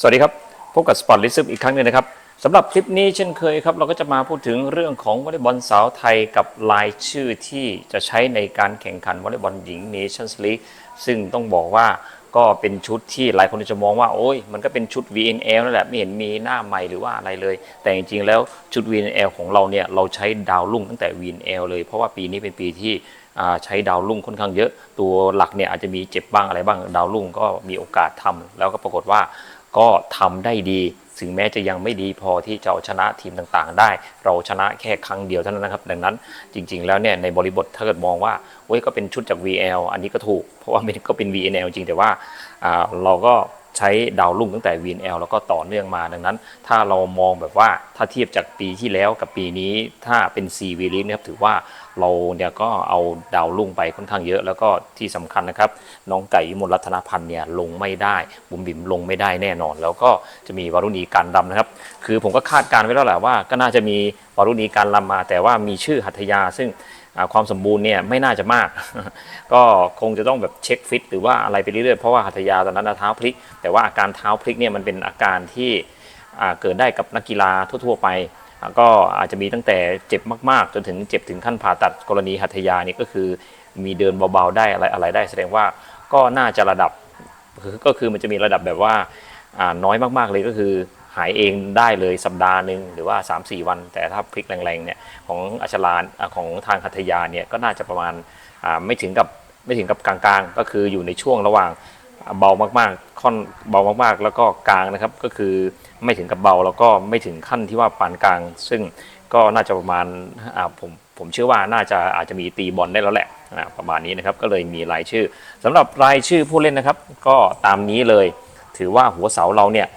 สวัสดีครับ พบกับสปอร์ตลิซึมอีกครั้งหนึ่งนะครับสำหรับคลิปนี้เช่นเคยครับ เราก็จะมาพูดถึงเรื่องของวอลเลย์บอลสาวไทยกับรายชื่อที่จะใช้ในการแข่งขันวอลเลย์บอลหญิงเนชั่นส์ลีกซึ่งต้องบอกว่าก็เป็นชุดที่หลายคนจะมองว่าโอ้ยมันก็เป็นชุด VNL นั่นแหละไม่เห็นมีหน้าใหม่หรือว่าอะไรเลย แต่จริงๆแล้วชุด VNL ของเราเนี่ยเราใช้ดาวรุ่งตั้งแต่ VNL เลย เพราะว่าปีนี้เป็นปีที่ใช้ดาวรุ่งค่อนข้างเยอะ ตัวหลักเนี่ยอาจจะมีเจ็บบ้างอะไรบ้างดาวรุ่งก็มีโอกาสทำแล้วก็ปรากฏว่า ก็ทำได้ดีถึงแม้จะยังไม่ดีพอที่จะเอาชนะทีมต่างๆ ได้ เราชนะแค่ครั้งเดียวเท่านั้นนะครับ ดังนั้นจริงๆ แล้วเนี่ยในบริบทถ้าเกิดมองว่าเว้ยก็เป็นชุดจาก VL อันนี้ก็ถูก เพราะว่ามันก็เป็น VNL จริงแต่ว่าเราก็ ใช้ดาวรุ่งตั้งแต่ VNL แล้วก็ต่อเนื่องมาดังนั้น ถ้าเรามองแบบว่าถ้าเทียบจากปีที่แล้วกับปีนี้ถ้าเป็น4 v ลีกนะครับถือว่าเราเนี่ยก็เอาดาวรุ่งไปค่อนข้างเยอะ แล้วก็ที่สำคัญนะครับ น้องไก่วิมลรัตนพันธ์เนี่ยลงไม่ได้ บุ๋มบิ๋มลงไม่ได้แน่นอน แล้วก็จะมีวารุณีการดำนะครับ คือผมก็คาดการณ์ไว้แล้วแหละว่าก็น่าจะมีวารุณีการลำมา แต่ว่ามีชื่อหัตถยาซึ่ง ความสมบูรณ์เนี่ยไม่น่าจะมาก ก็คงจะต้องแบบเช็คฟิตหรือว่าอะไรไปเรื่อยๆ เพราะว่าหัตถยาตอนนั้นเท้าพลิก แต่ว่าอาการเท้าพลิกเนี่ยมันเป็นอาการที่เกิดได้กับนักกีฬาทั่ว ๆ ไป ก็อาจจะมีตั้งแต่เจ็บมากๆ จนถึงเจ็บถึงขั้นผ่าตัดกรณีหัตถยานี่ก็คือมีเดินเบาๆได้อะไรอะไรได้แสดงว่าก็น่าจะระดับก็คือมันจะมีระดับแบบว่าอ่าน้อยมากๆเลยก็คือ หายเองได้เลยสัปดาห์หนึ่งหรือว่า 3-4 วัน แต่ถ้าพลิกแรงๆเนี่ยของอัชรานของทางหัตยาเนี่ยก็น่าจะประมาณไม่ถึงกับไม่ถึงกับกลางๆ ก็คืออยู่ในช่วงระหว่างเบามากๆ ค่อนเบามากๆ แล้วก็กลางนะครับ ก็คือไม่ถึงกับเบาแล้วก็ไม่ถึงขั้นที่ว่าปานกลาง ซึ่งก็น่าจะประมาณผมผมเชื่อว่าน่าจะอาจจะมีตีบอลได้แล้วแหละประมาณนี้นะครับก็เลยมีรายชื่อสำหรับรายชื่อผู้เล่นนะครับ ก็ตามนี้เลย ถือว่าหัวเสาเราเนี่ย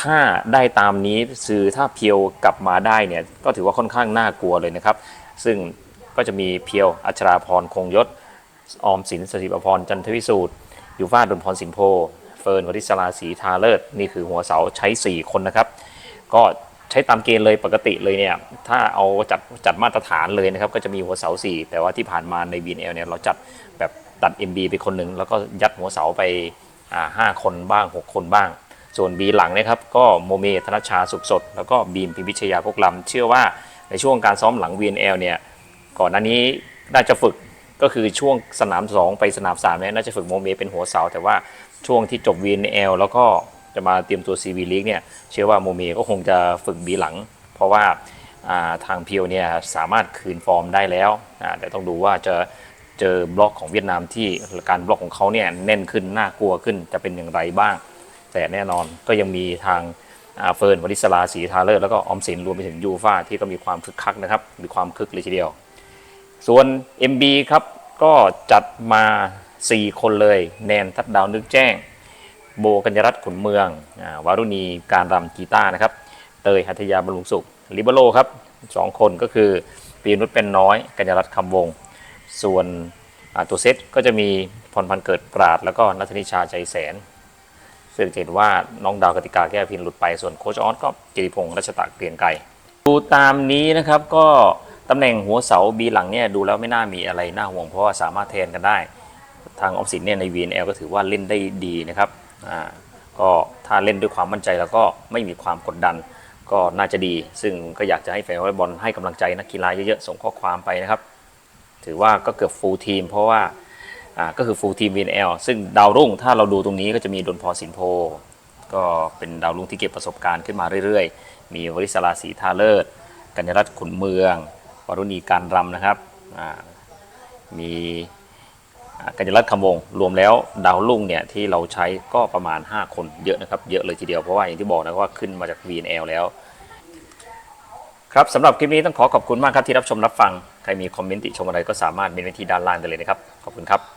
ถ้าได้ตามนี้คือถ้าเพียวกลับมาได้เนี่ยก็ถือว่าค่อนข้างน่ากลัวเลยนะครับ ซึ่งก็จะมีเพียวอัชราพรคงยศ ออมสินสถิปพรจันทวิสูตรยูฟาดนพรสินโพ เฟิร์นวริศราศรีทาเลิศนี่คือหัวเสาใช้ 4 คนนะครับ ก็ใช้ตามเกณฑ์เลยปกติเลยเนี่ยถ้าเอาจัดจัดมาตรฐานเลยนะครับ ก็จะมีหัวเสา 4 แต่ว่าที่ผ่านมาใน BNL เนี่ยเราจัดแบบตัด MB ไปคนหนึ่งแล้วก็ยัดหัวเสาไปห้าคนบ้าง 6 คนบ้าง ส่วน B หลังนะครับก็โมเมธนชชาสุขสด แล้วก็บีมพิมพิชยาพกลำเชื่อว่าในช่วงการซ้อมหลัง VNL เนี่ยก่อนหน้านี้น่าจะฝึกก็คือช่วงสนาม 2 ไปสนาม3เนี่ยน่าจะฝึกโมเมเป็นหัวเสา แต่ว่าช่วงที่จบ VNL แล้วก็จะมาเตรียมตัว CV League เนี่ยเชื่อว่าโมเมก็คงจะฝึกบีหลัง เพราะว่าทางเพียวเนี่ยสามารถคืนฟอร์มได้แล้วแต่ต้องดูว่าจะเจอบล็อกของเวียดนามที่การบล็อกของเขาเนี่ยแน่นขึ้นน่ากลัวขึ้นจะเป็นอย่างไรบ้าง แต่แน่นอนก็ยังมีทางเฟิร์นวริศราศรีทาเลิศแล้วก็ออมสินรวมไปถึงยูฟ่าที่ก็มีความคึกคักนะครับมีความคึกเลยทีเดียว ส่วน MB ครับก็จัดมา 4 คนเลย แนนทัดดาวนึกแจ้ง โบกัญญรัตน์ขุนเมืองอาวารุณีการรำกีตาร์นะครับ เตยหัตยาบำรุงสุขลิเบโรครับ2คนก็คือปีนุชเป็นน้อยกัญญรัตน์คำวง ส่วนตัวเซตก็จะมีพรพันเกิดปราด แล้วก็นัทนิชาใจแสน ซึ่งจะเห็นว่าน้องดาวกติกาแก้วพินหลุดไปส่วนโคชออสก็กิติพงศ์รัชตะเกรียงไกรดูตามนี้นะครับก็ตำแหน่งหัวเสาบีหลังเนี่ยดูแล้วไม่น่ามีอะไรน่าห่วงเพราะว่าสามารถแทนกันได้ ทางออมสินเนี่ยใน VNL ก็ถือว่าเล่นได้ดีนะครับอ่าก็ถ้าเล่นด้วยความมั่นใจแล้วก็ไม่มีความกดดัน ก็น่าจะดี ซึ่งก็อยากจะให้แฟนวอลเลย์บอลให้กำลังใจนักกีฬาเยอะๆส่งข้อความไปนะครับ ถือว่าก็เกือบฟูลทีมเพราะว่าอ่า ก็คือฟูลทีม VNL ซึ่งดาวรุ่งถ้าเราดูตรงนี้ก็จะมีดนพรสินโพ ก็เป็นดาวรุ่งที่เก็บประสบการณ์ขึ้นมาเรื่อยๆ มีวริศราศรีทาเลิศกัญญรัตน์ขุนเมือง วรุณีการรำนะครับ มีกัญญรัตน์คำวง รวมแล้วดาวรุ่งเนี่ยที่เราใช้ก็ประมาณ 5 คนเยอะนะครับ เยอะเลยทีเดียว เพราะว่าอย่างที่บอกนะว่าขึ้นมาจาก VNL แล้ว ครับสำหรับคลิปนี้ต้องขอขอบคุณมากครับที่รับชมรับฟัง ใครมีคอมเมนต์ติชมอะไรก็สามารถเมนไว้ที่ด้านล่างได้เลยนะครับ ขอบคุณครับ